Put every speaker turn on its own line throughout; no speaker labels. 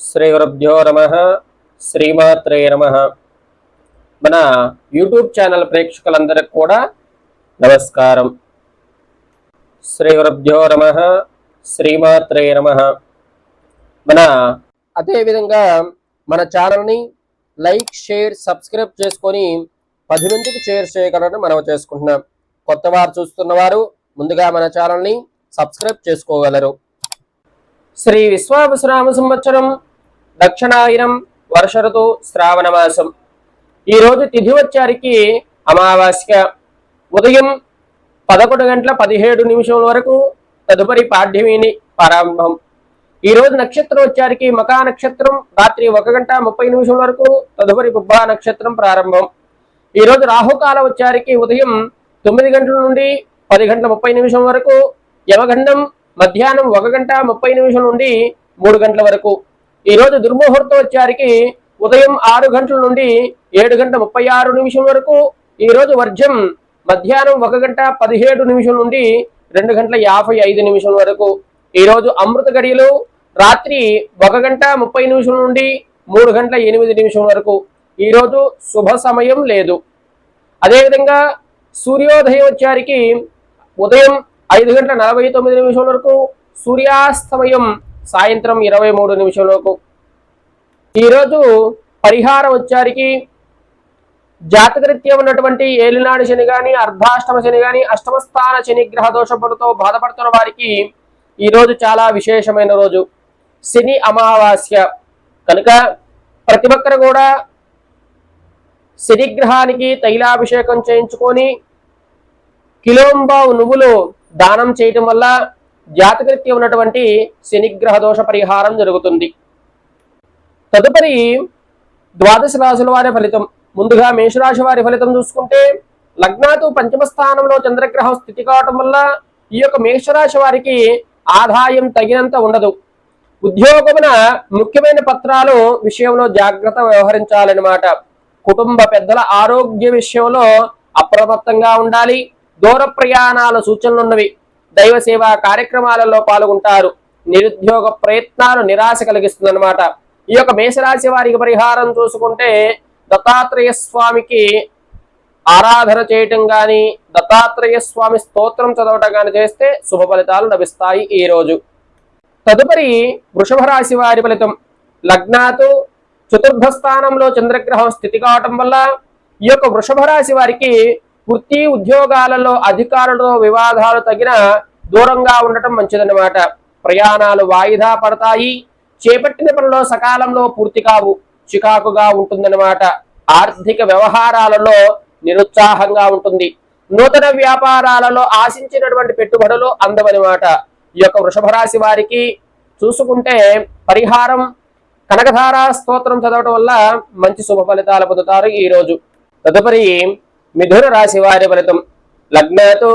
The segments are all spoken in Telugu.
శ్రీ గురుభ్యో నమ. శ్రీమాత్రే నమ. మన యూట్యూబ్ ఛానల్ ప్రేక్షకులందరికి కూడా నమస్కారం. శ్రీ గురుభ్యో నమ. శ్రీమాత్రే నమ. మన అదేవిధంగా మన ఛానల్ని లైక్ షేర్ సబ్స్క్రైబ్ చేసుకొని పది మందికి షేర్ చేయగలని మనం చేసుకుంటున్నాం. కొత్త వారు చూస్తున్న వారు ముందుగా మన ఛానల్ని సబ్స్క్రైబ్ చేసుకోగలరు. శ్రీ విశ్వాభిశ్రామ సంవత్సరం దక్షిణాయనం వర్ష ఋతు శ్రావణ మాసం. ఈరోజు తిథి వచ్చారికి అమావాస్య. ఉదయం పదకొండు గంటల పదిహేడు నిమిషం వరకు తదుపరి పాఠ్యమిని ప్రారంభం. ఈరోజు నక్షత్రం వచ్చారికి మకా నక్షత్రం. రాత్రి ఒక గంట ముప్పై నిమిషం వరకు తదుపరి బుబ్బా నక్షత్రం ప్రారంభం. ఈరోజు రాహుకాలం వచ్చారికి ఉదయం తొమ్మిది గంటల నుండి పది గంటల ముప్పై నిమిషం వరకు యవగండం మధ్యాహ్నం ఒక గంట ముప్పై నిమిషం నుండి మూడు గంటల వరకు. ఈరోజు దుర్ముహూర్తం వచ్చారికి ఉదయం ఆరు గంటల నుండి ఏడు గంట ముప్పై ఆరు నిమిషం వరకు ఈ రోజు వర్జం మధ్యాహ్నం ఒక గంట పదిహేడు నిమిషం నుండి రెండు గంటల యాభై ఐదు నిమిషం వరకు. ఈరోజు అమృత గడియలు రాత్రి ఒక గంట ముప్పై నిమిషం నుండి మూడు గంటల ఎనిమిది నిమిషం వరకు. ఈరోజు శుభ సమయం లేదు. అదేవిధంగా సూర్యోదయం వచ్చారికి ఉదయం ఐదు గంటల నలభై తొమ్మిది నిమిషం వరకు సూర్యాస్తమయం సాయంత్రం ఇరవై మూడు నిమిషం ఈరోజు పరిహారం వచ్చారికి జాతకరీత్యా ఉన్నటువంటి ఏలినాడు శని కానీ అర్ధాష్టమ శని కానీ అష్టమస్థాన శనిగ్రహ దోషములతో బాధపడుతున్న వారికి ఈ రోజు చాలా విశేషమైన రోజు. శని అమావాస్య. కనుక ప్రతి ఒక్కరు కూడా శనిగ్రహానికి తైలాభిషేకం చేయించుకొని కిలోంబావు నువ్వులు దానం చేయటం వల్ల జాతకృత్యం ఉన్నటువంటి శనిగ్రహ దోష పరిహారం జరుగుతుంది. తదుపరి ద్వాదశ రాశుల వారి ఫలితం. ముందుగా మేషరాశి వారి ఫలితం చూసుకుంటే లగ్నాతు పంచమ స్థానంలో చంద్రగ్రహం స్థితి కావటం వల్ల ఈ యొక్క మేషరాశి వారికి ఆదాయం తగినంత ఉండదు. ఉద్యోగమున ముఖ్యమైన పత్రాలు విషయంలో జాగ్రత్త వ్యవహరించాలన్నమాట. కుటుంబ పెద్దల ఆరోగ్య విషయంలో అప్రమత్తంగా ఉండాలి. దూర ప్రయాణాల సూచనలున్నవి. దైవ సేవా కార్యక్రమాలలో పాల్గొంటారు. నిరుద్యోగ ప్రయత్నాలు నిరాశ కలిగిస్తుంది అనమాట ఈ యొక్క మేషరాశి వారికి పరిహారం చూసుకుంటే దత్తాత్రేయ స్వామికి ఆరాధన చేయటం కానీ దత్తాత్రేయ స్వామి స్తోత్రం చదవటం కానీ చేస్తే శుభ ఫలితాలు లభిస్తాయి ఈ రోజు. తదుపరి వృషభ రాశి వారి ఫలితం. లగ్నాతు చతుర్థ స్థానంలో చంద్రగ్రహం స్థితి కావటం వల్ల ఈ యొక్క వృషభ రాశి వారికి వృత్తి ఉద్యోగాలలో అధికారులతో వివాదాలు తగిన దూరంగా ఉండటం మంచిదన్నమాట. ప్రయాణాలు వాయిదా పడతాయి. చేపట్టిన పనిలో సకాలంలో పూర్తి కావు. చికాకుగా ఉంటుందన్నమాట. ఆర్థిక వ్యవహారాలలో నిరుత్సాహంగా ఉంటుంది. నూతన వ్యాపారాలలో ఆశించినటువంటి పెట్టుబడులు అందవనమాట ఈ యొక్క వృషభ రాశి వారికి చూసుకుంటే పరిహారం కనకధార స్తోత్రం చదవటం వల్ల మంచి శుభ ఫలితాలు పొందుతారు ఈరోజు. తదుపరి మిథున రాశి వారి ఫలితం లగ్నతో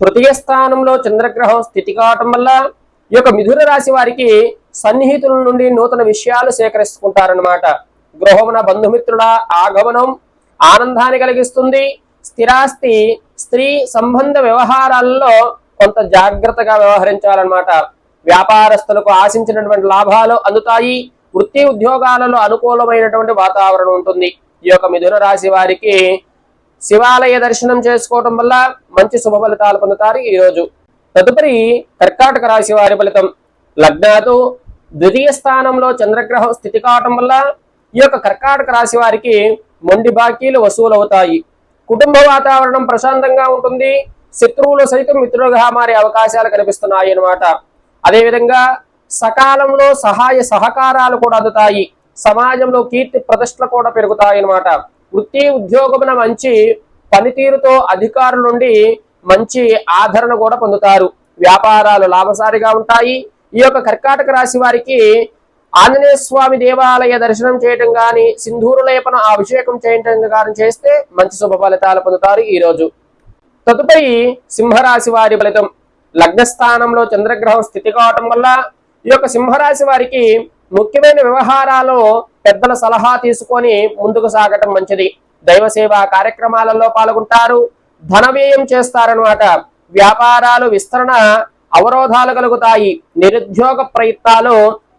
తృతీయ స్థానంలో చంద్రగ్రహం స్థితి కావటం వల్ల ఈ యొక్క మిథున రాశి వారికి సన్నిహితుల నుండి నూతన విషయాలు సేకరిస్తుంటారన్నమాట. గృహమున బంధుమిత్రుల ఆగమనం ఆనందాన్ని కలిగిస్తుంది. స్థిరాస్తి స్త్రీ సంబంధ వ్యవహారాల్లో కొంత జాగ్రత్తగా వ్యవహరించాలన్నమాట. వ్యాపారస్తులకు ఆశించినటువంటి లాభాలు అందుతాయి. వృత్తి ఉద్యోగాలలో అనుకూలమైనటువంటి వాతావరణం ఉంటుంది. ఈ యొక్క మిథున రాశి వారికి శివాలయ దర్శనం చేసుకోవటం వల్ల మంచి శుభ ఫలితాలు పొందుతారు ఈ రోజు. తదుపరి కర్కాటక రాశి వారి ఫలితం. లగ్నాదు ద్వితీయ స్థానంలో చంద్రగ్రహం స్థితి కావటం వల్ల ఈ యొక్క కర్కాటక రాశి వారికి మొండి బాకీలు వసూలవుతాయి. కుటుంబ వాతావరణం ప్రశాంతంగా ఉంటుంది. శత్రువులు సైతం మిత్రులుగా మారే అవకాశాలు కనిపిస్తున్నాయి అన్నమాట. అదేవిధంగా సకాలంలో సహాయ సహకారాలు కూడా అందుతాయి. సమాజంలో కీర్తి ప్రతిష్టలు కూడా పెరుగుతాయి అన్నమాట. వృత్తి ఉద్యోగమున మంచి పనితీరుతో అధికారుల నుండి మంచి ఆదరణ కూడా పొందుతారు. వ్యాపారాలు లాభసారిగా ఉంటాయి. ఈ యొక్క కర్కాటక రాశి వారికి ఆంజనేయ స్వామి దేవాలయ దర్శనం చేయటం గాని సింధూరు లేపన అభిషేకం చేయటం గాని చేస్తే మంచి శుభ ఫలితాలు పొందుతారు ఈ రోజు. తదుపరి సింహరాశి వారి ఫలితం. లగ్నస్థానంలో చంద్రగ్రహం స్థితి కావటం వల్ల ఈ యొక్క సింహరాశి వారికి ముఖ్యమైన వ్యవహారాల్లో పెద్దల సలహా తీసుకొని ముందుకు సాగటం మంచిది. దైవ సేవా కార్యక్రమాలలో పాల్గొంటారు. ధన వ్యయం చేస్తారనమాట వ్యాపారాలు విస్తరణ అవరోధాలు కలుగుతాయి. నిరుద్యోగ ప్రయత్నాలు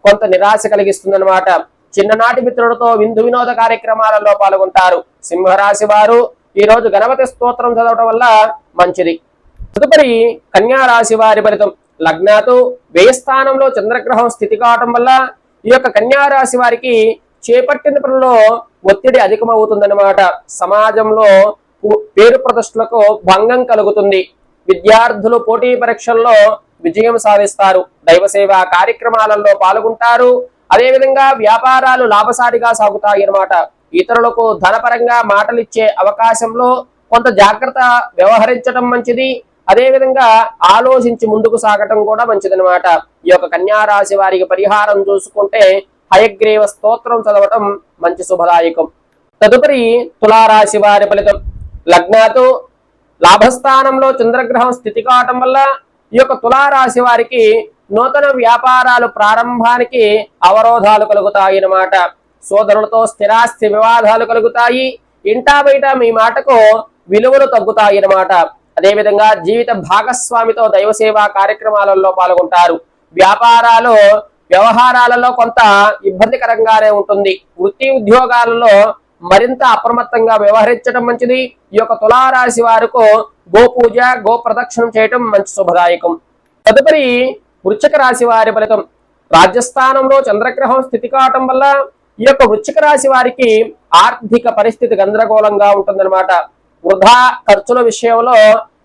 కొంత నిరాశ కలిగిస్తుందన్నమాట. చిన్ననాటి మిత్రులతో విందు వినోద కార్యక్రమాలలో పాల్గొంటారు. సింహరాశి వారు ఈ రోజు గణపతి స్తోత్రం చదవటం వల్ల మంచిది. తదుపరి కన్యారాశి వారి ఫలితం. లగ్నాతు వ్యయస్థానంలో చంద్రగ్రహం స్థితి కావటం వల్ల ఈ యొక్క కన్యారాశి వారికి చేపట్టిన పనిలో ఒత్తిడి అధికమవుతుందన్నమాట. సమాజంలో పేరు ప్రతిష్టలకు భంగం కలుగుతుంది. విద్యార్థులు పోటీ పరీక్షల్లో విజయం సాధిస్తారు. దైవసేవా కార్యక్రమాలలో పాల్గొంటారు. అదేవిధంగా వ్యాపారాలు లాభసారిగా సాగుతాయి అన్నమాట ఇతరులకు ధనపరంగా మాటలిచ్చే అవకాశంలో కొంత జాగ్రత్త వ్యవహరించడం మంచిది. అదేవిధంగా ఆలోచించి ముందుకు సాగటం కూడా మంచిదనమాట ఈ యొక్క కన్యారాశి వారికి పరిహారం చూసుకుంటే హయగ్రీవ స్తోత్రం చదవటం మంచి శుభదాయకం. తదుపరి తులారాశి వారి ఫలితం. లగ్నాతో లాభస్థానంలో చంద్రగ్రహం స్థితి కావటం వల్ల ఈ యొక్క తులారాశి వారికి నూతన వ్యాపారాలు ప్రారంభానికి అవరోధాలు కలుగుతాయి అన్నమాట. సోదరులతో స్థిరాస్తి వివాదాలు కలుగుతాయి. ఇంటా బయట మీ మాటకు విలువలు తగ్గుతాయి అన్నమాట. అదేవిధంగా జీవిత భాగస్వామితో దైవ సేవా కార్యక్రమాలలో పాల్గొంటారు. వ్యాపారాలు వ్యవహారాలలో కొంత ఇబ్బందికరంగానే ఉంటుంది. వృత్తి ఉద్యోగాలలో మరింత అప్రమత్తంగా వ్యవహరించడం మంచిది. ఈ యొక్క తులారాశి వారికి గోపూజ గో ప్రదక్షిణం చేయటం మంచి శుభదాయకం. తదుపరి వృశ్చిక రాశి వారి ఫలితం. రాజస్థానంలో చంద్రగ్రహం స్థితి కావటం వల్ల ఈ యొక్క వృశ్చిక రాశి వారికి ఆర్థిక పరిస్థితి గందరగోళంగా ఉంటుందన్నమాట. వృధా ఖర్చుల విషయంలో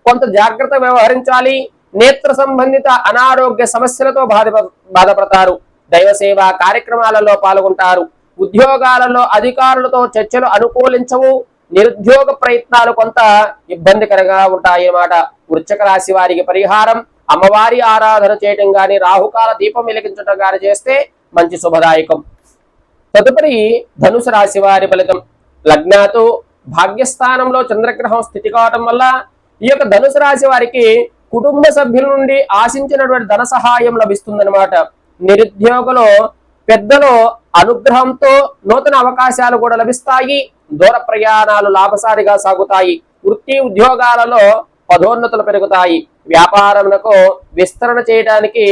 కొంత జాగ్రత్త వ్యవహరించాలి. నేత్ర సంబంధిత అనారోగ్య సమస్యలతో బాధ బాధపడతారు. దైవ సేవా కార్యక్రమాలలో పాల్గొంటారు. ఉద్యోగాలలో అధికారులతో చర్చలు అనుకూలించవు. నిరుద్యోగ ప్రయత్నాలు కొంత ఇబ్బందికరంగా ఉంటాయి అన్నమాట వృచ్చక రాశి వారికి పరిహారం అమ్మవారి ఆరాధన చేయటం గాని రాహుకాల దీపం వెలిగించడం గాని చేస్తే మంచి శుభదాయకం. తదుపరి ధనుసు రాశి వారి ఫలితం. లగ్నాతో భాగ్యస్థానంలో చంద్రగ్రహం స్థితి కావటం వల్ల ఈ యొక్క ధనుసు రాశి వారికి కుటుంబ సభ్యుల నుండి ఆశించినటువంటి ధన సహాయం లభిస్తుందన్నమాట. నిరుద్యోగులు పెద్దలు అనుగ్రహంతో నూతన అవకాశాలు కూడా లభిస్తాయి. దూర ప్రయాణాలు లాభసారిగా సాగుతాయి. వృత్తి ఉద్యోగాలలో పదోన్నతులు పెరుగుతాయి. వ్యాపారములకు విస్తరణ చేయడానికి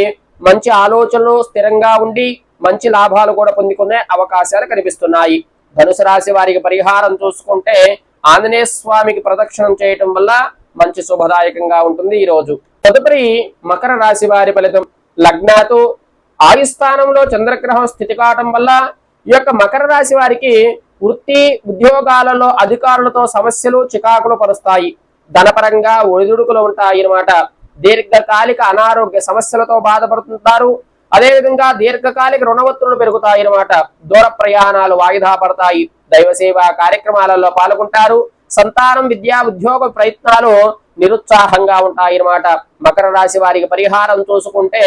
మంచి ఆలోచనలు స్థిరంగా ఉండి మంచి లాభాలు కూడా పొందుకునే అవకాశాలు కనిపిస్తున్నాయి. ధనుసు రాశి వారికి పరిహారం చూసుకుంటే ఆంజనేయ స్వామికి ప్రదక్షిణం చేయటం వల్ల మంచి శుభదాయకంగా ఉంటుంది ఈ రోజు. తదుపరి మకర రాశి వారి ఫలితం. లగ్నాతో ఆయుస్థానంలో చంద్రగ్రహం స్థితి కావటం వల్ల ఈ యొక్క మకర రాశి వారికి వృత్తి ఉద్యోగాలలో అధికారులతో సమస్యలు చికాకులు పరుస్తాయి. ధనపరంగా ఒడిదుడుకులు ఉంటాయి అన్నమాట. దీర్ఘకాలిక అనారోగ్య సమస్యలతో బాధపడుతుంటారు. అదేవిధంగా దీర్ఘకాలిక రుణ ఒత్తులు పెరుగుతాయి అన్నమాట. దూర ప్రయాణాలు వాయిదా పడతాయి. దైవ సేవా కార్యక్రమాలలో పాల్గొంటారు. సంతానం విద్యా ఉద్యోగ ప్రయత్నాలు నిరుత్సాహంగా ఉంటాయి అన్నమాట మకర రాశి వారికి పరిహారం చూసుకుంటే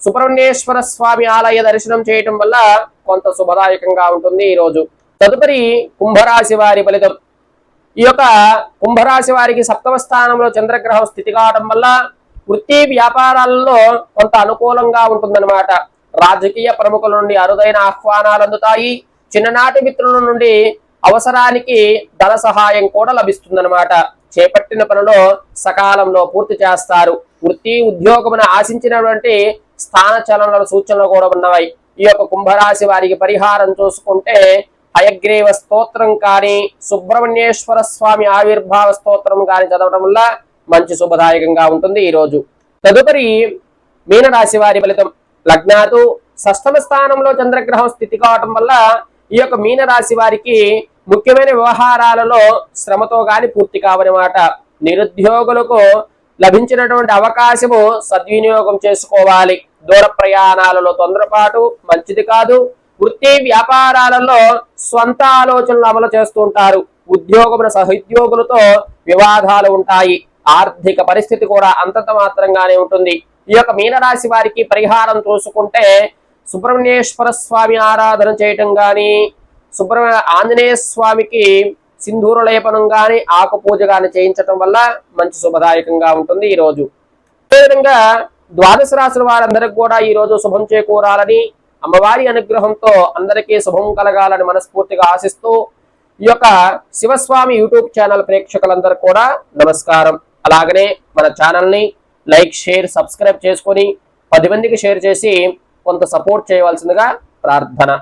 సుబ్రహ్మణ్యేశ్వర స్వామి ఆలయ దర్శనం చేయటం వల్ల కొంత శుభదాయకంగా ఉంటుంది ఈ రోజు తదుపరి కుంభరాశి వారి ఫలితం. ఈ యొక్క కుంభరాశి వారికి సప్తమ స్థానంలో చంద్రగ్రహం స్థితి కావడం వల్ల వృత్తి వ్యాపారాలలో కొంత అనుకూలంగా ఉంటుందన్నమాట. రాజకీయ ప్రముఖుల నుండి అరుదైన ఆహ్వానాలు అందుతాయి. చిన్ననాటి మిత్రుల నుండి అవసరానికి ధన సహాయం కూడా లభిస్తుందన్నమాట. చేపట్టిన పనిలో సకాలంలో పూర్తి చేస్తారు. వృత్తి ఉద్యోగమున ఆశించినటువంటి స్థాన చలనాల సూచనలు కూడా ఉన్నాయి. ఈ యొక్క కుంభరాశి వారికి పరిహారం చూసుకుంటే హయగ్రీవ స్తోత్రం కానీ సుబ్రహ్మణ్యేశ్వర స్వామి ఆవిర్భావ స్తోత్రం కానీ చదవడం వల్ల మంచి శుభదాయకంగా ఉంటుంది ఈ రోజు. తదుపరి మీనరాశి వారి ఫలితం. లగ్నాతు షష్టమ స్థానంలో చంద్రగ్రహం స్థితి కావటం వల్ల ఈ యొక్క మీనరాశి వారికి ముఖ్యమైన వ్యవహారాలలో శ్రమతో గాని పూర్తి కావనమాట నిరుద్యోగులకు లభించినటువంటి అవకాశము సద్వినియోగం చేసుకోవాలి. దూర ప్రయాణాలలో తొందరపాటు మంచిది కాదు. వృత్తి వ్యాపారాలలో స్వంత ఆలోచనలు అమలు చేస్తుంటారు ఉద్యోగముల సహోద్యోగులతో వివాదాలు ఉంటాయి. ఆర్థిక పరిస్థితి కూడా అంతంత మాత్రంగానే ఉంటుంది. ఈ యొక్క మీనరాశి వారికి పరిహారం చూసుకుంటే సుబ్రహ్మణ్యేశ్వర స్వామి ఆరాధన చేయటం కానీ సుబ్రహ్మణ్య ఆంజనేయ స్వామికి సింధూర లేపనం గాని ఆకు పూజ గాని చేయించటం వల్ల మంచి శుభదాయకంగా ఉంటుంది ఈ రోజు. అదేవిధంగా ద్వాదశ రాశుల వారందరికి కూడా ఈ రోజు శుభం చేకూరాలని అమ్మవారి అనుగ్రహంతో అందరికీ శుభం కలగాలని మనస్ఫూర్తిగా ఆశిస్తూ ఈ యొక్క శివస్వామి యూట్యూబ్ ఛానల్ ప్రేక్షకులందరూ కూడా నమస్కారం. అలాగనే మన ఛానల్ని లైక్ షేర్ సబ్స్క్రైబ్ చేసుకొని పది మందికి షేర్ చేసి కొంత సపోర్ట్ చేయవలసిందిగా ప్రార్థన.